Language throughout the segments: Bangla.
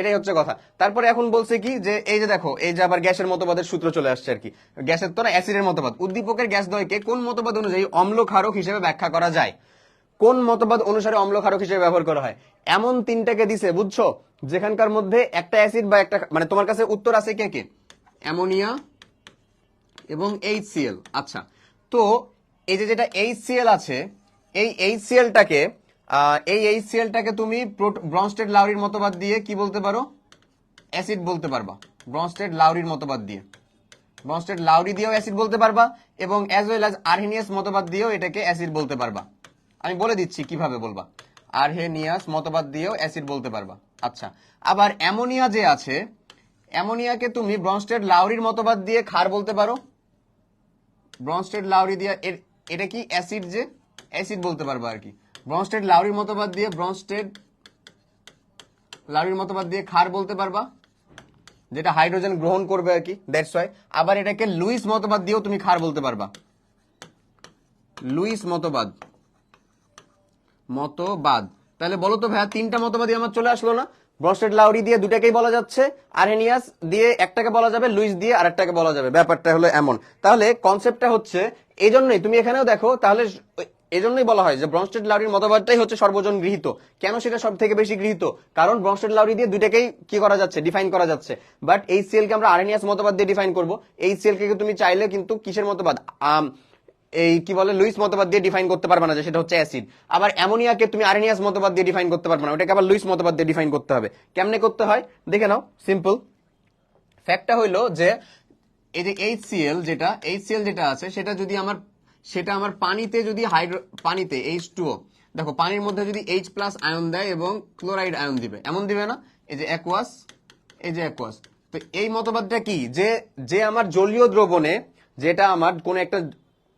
এটাই হচ্ছে কথা। তারপরে এখন বলছে কি, যে এই যে দেখো, এই যে আবার গ্যাসের মতবাদের সূত্র চলে আসছে আর কি। গ্যাসের তো না, অ্যাসিডের মতবাদ। উদ্দীপকের গ্যাস দ্বয়কে কোন মতবাদ অনুযায়ী অম্ল ক্ষারক হিসেবে ব্যাখ্যা করা যায়? কোন মতবাদ অনুসারে অম্ল ক্ষারক হিসেবে ব্যবহার করা হয়? এমন তিনটাকে দিছে, বুঝছ? যেখানকার মধ্যে একটা অ্যাসিড বা একটা মানে তোমার কাছে উত্তর আছে কে কে? অ্যামোনিয়া এবং এইচসিএল আচ্ছা তো এই যে যেটা এইচসিএল আছে, এই এইচ এইচসিএলটাকে এই এইচসিএলটাকে তুমি ব্রনস্টেড লাউরির মতবাদ দিয়ে কি বলতে পারো? অ্যাসিড বলতে পারবা। ব্রনস্টেড লাউরির মতবাদ দিয়ে। ব্রনস্টেড লাউরি দিয়েও অ্যাসিড বলতে পারবা এবং অ্যাজ ওয়েল অ্যাজ আরহেনিয়াস মতবাদ দিয়েও এটাকে অ্যাসিড বলতে পারবা। আমি বলে দিচ্ছি কীভাবে বলবা। আরহেনিয়াস মতবাদ দিয়েও অ্যাসিড বলতে পারবা। আচ্ছা আবার অ্যামোনিয়া যে আছে, অ্যামোনিয়াকে তুমি ব্রনস্টেড লাউরির মতবাদ দিয়ে ক্ষার বলতে পারো। ব্রনস্টেড লাউরি দিয়ে এটা কি অ্যাসিড যে? অ্যাসিড বলতে পারবা আর কি। ব্রনস্টেড লাউরির মতবাদ দিয়ে ব্রনস্টেড লাউরির মতবাদ দিয়ে ক্ষার বলতে পারবা, যেটা হাইড্রোজেন গ্রহণ করবে আর কি দ্যাটস ওয়াই আবার এটাকে লুইস মতবাদ দিয়েও তুমি ক্ষার বলতে পারবা। লুইস মতবাদ। মতবাদ। তাহলে বলো তো ভাইয়া, তিনটা মতবাদই আমার চলে আসলো না? ব্রস্টেড লাউরি দিয়ে দুটাকেই বলা যাচ্ছে, আরহেনিয়াস দিয়ে একটাকে বলা যাবে, লুইস দিয়ে আরেকটাকে বলা যাবে। ব্যাপারটা হলো এমন। তাহলে কনসেপ্টটা হচ্ছে এই জন্যই তুমি এখানেও দেখো, তাহলে এই জন্যই বলা হয় যে ব্রনস্টেড লাউরির মতবাদটাই হচ্ছে সর্বজন গৃহীত। কেন সেটা সব থেকে বেশি গৃহীত? কারণ ব্রনস্টেড লাউরি দিয়ে দুটাকেই কি করা যাচ্ছে? ডিফাইন করা যাচ্ছে। বাট এই সিএল কে আমরা আরএনএস মতবাদ দিয়ে ডিফাইন করব। এই সিএল কে তুমি চাইলে কিন্তু কিসের মতবাদ? এই কি বলে, লুইস মতবাদ দিয়ে ডিফাইন করতে পারবে না যে সেটা হচ্ছে অ্যাসিড আবার অ্যামোনিয়াকে তুমি আরএনএস মতবাদ দিয়ে ডিফাইন করতে পারবে না। ওটাকে আবার লুইস মতবাদ দিয়ে ডিফাইন করতে হবে। কেমনে করতে হয়? দেখে নাও সিম্পল ফ্যাক্টটা হইল যে এই যে এইচসিএল যেটা এইচসিএল যেটা আছে, সেটা যদি আমার সেটা আমার পানিতে যদি হাইড্রো পানিতে এইচ টুও দেখো পানির মধ্যে যদি এইচ প্লাস আয়ন দেয় এবং ক্লোরাইড আয়ন দিবে, এমন দিবে না? এই যে অ্যাকোয়াস এই যে অ্যাকোয়াস তো এই মতবাদটা কি? যে যে আমার জলীয় দ্রবণে, যেটা আমার কোন একটা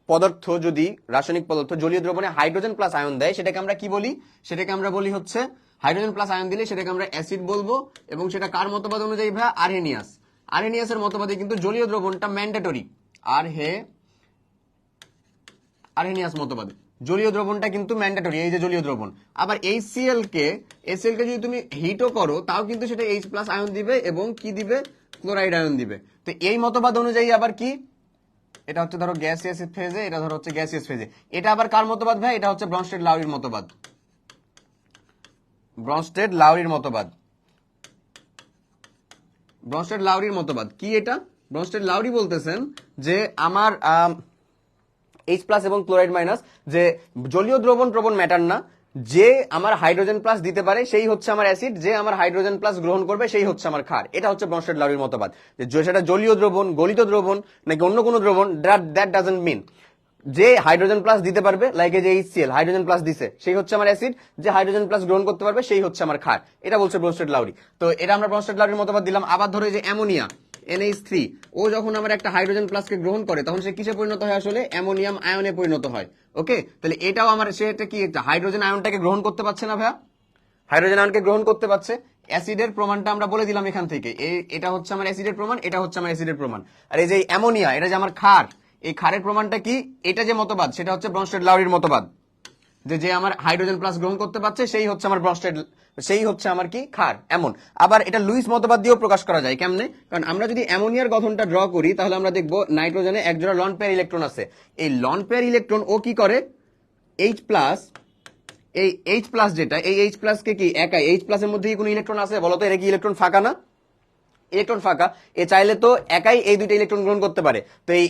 পদার্থ যদি, রাসায়নিক পদার্থ জলীয় দ্রবণে হাইড্রোজেন প্লাস আয়ন দেয়, সেটাকে আমরা কি বলি? সেটাকে আমরা বলি হচ্ছে হাইড্রোজেন প্লাস আয়ন দিলে সেটাকে আমরা অ্যাসিড বলব, এবং সেটা কার মতবাদ অনুযায়ী ভাই? আরহেনিয়াস। আরহেনিয়াসের মতবাদে কিন্তু জলীয় দ্রবণটা ম্যান্ডেটরি আর হে আরহেনিয়াস মতবাদে। জলীয় দ্রবণটা কিন্তু ম্যান্ডেটরি এই যে জলীয় দ্রবণ। আবার এইচসিএল কে এইচসিএল কে যদি তুমি হিটও করো, তাও কিন্তু সেটা এইচ প্লাস আয়ন দিবে এবং কি দিবে? ক্লোরাইড আয়ন দিবে। তো এই মতবাদ অনুযায়ী আবার কি? এটা হচ্ছে ধরো গ্যাসিয়াস ফেজে এটা ধরো হচ্ছে গ্যাসিয়াস ফেজে এটা আবার কার মতবাদ ভাই? এটা হচ্ছে ব্রনস্টেড লাউরির মতবাদ। ব্রনস্টেড লাউরির মতবাদ। ব্রনস্টেড লাউরির মতবাদ। কি এটা? ব্রনস্টেড লাউরি বলতেছেন যে আমার এইচ প্লাস এবং ক্লোরাইড মাইনাস যে জলীয় দ্রবণ প্রবণ ম্যাটার না। যে আমার হাইড্রোজেন প্লাস দিতে পারে, সেই হচ্ছে আমার অ্যাসিড যে আমার হাইড্রোজেন প্লাস গ্রহণ করবে, সেই হচ্ছে আমার ক্ষার। এটা হচ্ছে ব্রনস্টেড লাউরির মতবাদ। যে সেটা জলীয় দ্রবণ, গলিত দ্রবণ, নাকি অন্য কোনো দ্রবণ দ্যাট ডাজেন্ট মিন যে হাইড্রোজেন প্লাস দিতে পারবে লাইক যে এইচসিএল হাইড্রোজেন প্লাস দিছে, সেই হচ্ছে আমার অ্যাসিড যে হাইড্রোজেন প্লাস গ্রহণ করতে পারবে, সেই হচ্ছে আমার ক্ষার। এটা বলছে ব্রনস্টেড লাউরি। তো এটা আমরা ব্রনস্টেড লাউরির মতবাদ দিলাম। আবার ধরে যে অ্যামোনিয়া এনএইচ থ্রি ও যখন আমার একটা হাইড্রোজেন প্লাসকে গ্রহণ করে, তখন সে কিসে পরিণত হয় আসলে? অ্যামোনিয়াম আয়নে পরিণত হয়। ওকে? তাহলে এটাও আমার সেটা কি, একটা হাইড্রোজেন আয়নটাকে গ্রহণ করতে পারছে না ভাইয়া? হাইড্রোজেন আয়নকে গ্রহণ করতে পারছে। অ্যাসিডের প্রমাণটা আমরা বলে দিলাম এখান থেকে। এটা হচ্ছে আমার অ্যাসিডের প্রমাণ, এটা হচ্ছে আমার অ্যাসিডের প্রমাণ। আর এই যে অ্যামোনিয়া, এটা যে আমার ক্ষার, এই ক্ষারের প্রমাণটা কি? এটা যে মতবাদ, সেটা হচ্ছে ব্রনস্টেড লাউরির মতবাদ। যে যে আমার হাইড্রোজেন প্লাস গ্রহণ করতে পারছে, সেই হচ্ছে আমার ব্রনস্টেড সেই হচ্ছে আমার কি? ক্ষার এমন। আবার এটা লুইস মতবাদ দিয়েও প্রকাশ করা যায়, কেমনে? কারণ আমরা যদি অ্যামোনিয়ার গঠনটা ড্র করি, তাহলে আমরা দেখব নাইট্রোজেনে একজোড়া লন পেয়ার ইলেকট্রন আছে। এই লন পেয়ার ইলেকট্রন ও কি করে? এইচ প্লাস এই এইচ প্লাস যেটা, এই এইচ প্লাস কে একাই। এইচ প্লাস এর মধ্যে কি কোনো ইলেকট্রন আছে? বলতো এটা কি ইলেকট্রন ফাঁকা না? ইলেকট্রন ফাঁকা। এ চাইলে তো একাই এই দুইটা ইলেকট্রন গ্রহণ করতে পারে। তো এই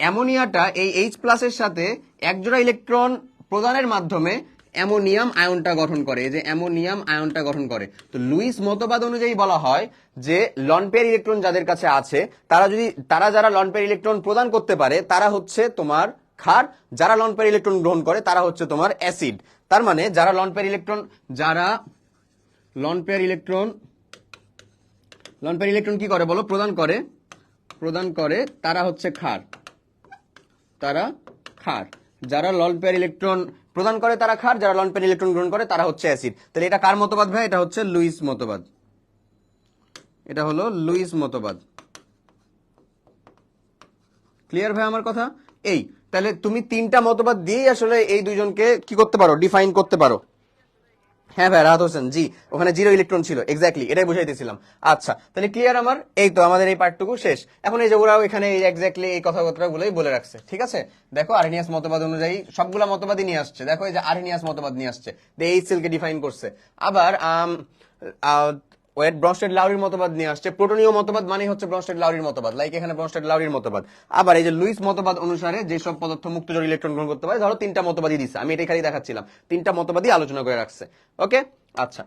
অ্যামোনিয়াটা এই এইচ প্লাসের সাথে একজোড়া ইলেকট্রন প্রদানের মাধ্যমে অ্যামোনিয়াম আয়নটা গঠন করে যে অ্যামোনিয়াম আয়নটা গঠন করে। তো লুইস মতবাদ অনুযায়ী বলা হয় যে লনপেয়ার ইলেকট্রন যাদের কাছে আছে, তারা যদি, তারা যারা লনপেয়ার ইলেকট্রন প্রদান করতে পারে, তারা হচ্ছে তোমার ক্ষার, যারা লনপেয়ার ইলেকট্রন গ্রহণ করে, তারা হচ্ছে তোমার অ্যাসিড। তার মানে যারা লনপেয়ার ইলেকট্রন, যারা lone pair electron lone pair electron কি করে বলো? প্রদান করে প্রদান করে, তারা হচ্ছে ক্ষার। তারা ক্ষার। যারা লন পেয়ার ইলেকট্রন প্রদান করে, তারা ক্ষার যারা লন পেয়ার ইলেকট্রন গ্রহণ করে, তারা হচ্ছে অ্যাসিড তাহলে এটা কার মতবাদ ভাই? এটা হচ্ছে লুইস মতবাদ। এটা হলো লুইস মতবাদ। ক্লিয়ার ভাই আমার কথা? এই, তাহলে তুমি তিনটা মতবাদ দিয়েই আসলে এই দুইজনকে কি করতে পারো? ডিফাইন করতে পারো। হ্যাঁ ভাই রাহাত হোসেন জি, ওখানে জিরো ইলেকট্রন ছিল। এক্স্যাক্টলি এটাই বুঝাইতেছিলাম আচ্ছা তাহলে ক্লিয়ার আমার? এই তো আমাদের এই পার্টটুকু শেষ। এখন এই যে ওরাও এখানে এক্স্যাক্টলি এই কথাবার্তাগুলোই বলে রাখছে, ঠিক আছে? দেখো, আরেনিয়াস মতবাদ অনুযায়ী সবগুলা মতবাদই নিয়ে আসছে। দেখো, এই যে আরেনিয়াস মতবাদ নিয়ে আসছে। এই সেলকে ডিফাইন করছে। আবার ওয়েট ব্রনস্টেড লাউরির মতবাদ নিয়ে আসছে। প্রোটনীয় মতবাদ মানে হচ্ছে ব্রনস্টেড লাউরির মতবাদ লাইক এখানে ব্রনস্টেড লাউরির মতবাদ। আবার এই যে লুইস মতবাদ অনুসারে যেসব পদার্থ মুক্ত জোর ইলেকট্রন গ্রহণ করতে পারে, ধরো তিনটা মতবাদই দিচ্ছে আমি এটাই খালি দেখাচ্ছিলাম। তিনটা মতবাদই আলোচনা করে রাখছে ওকে আচ্ছা।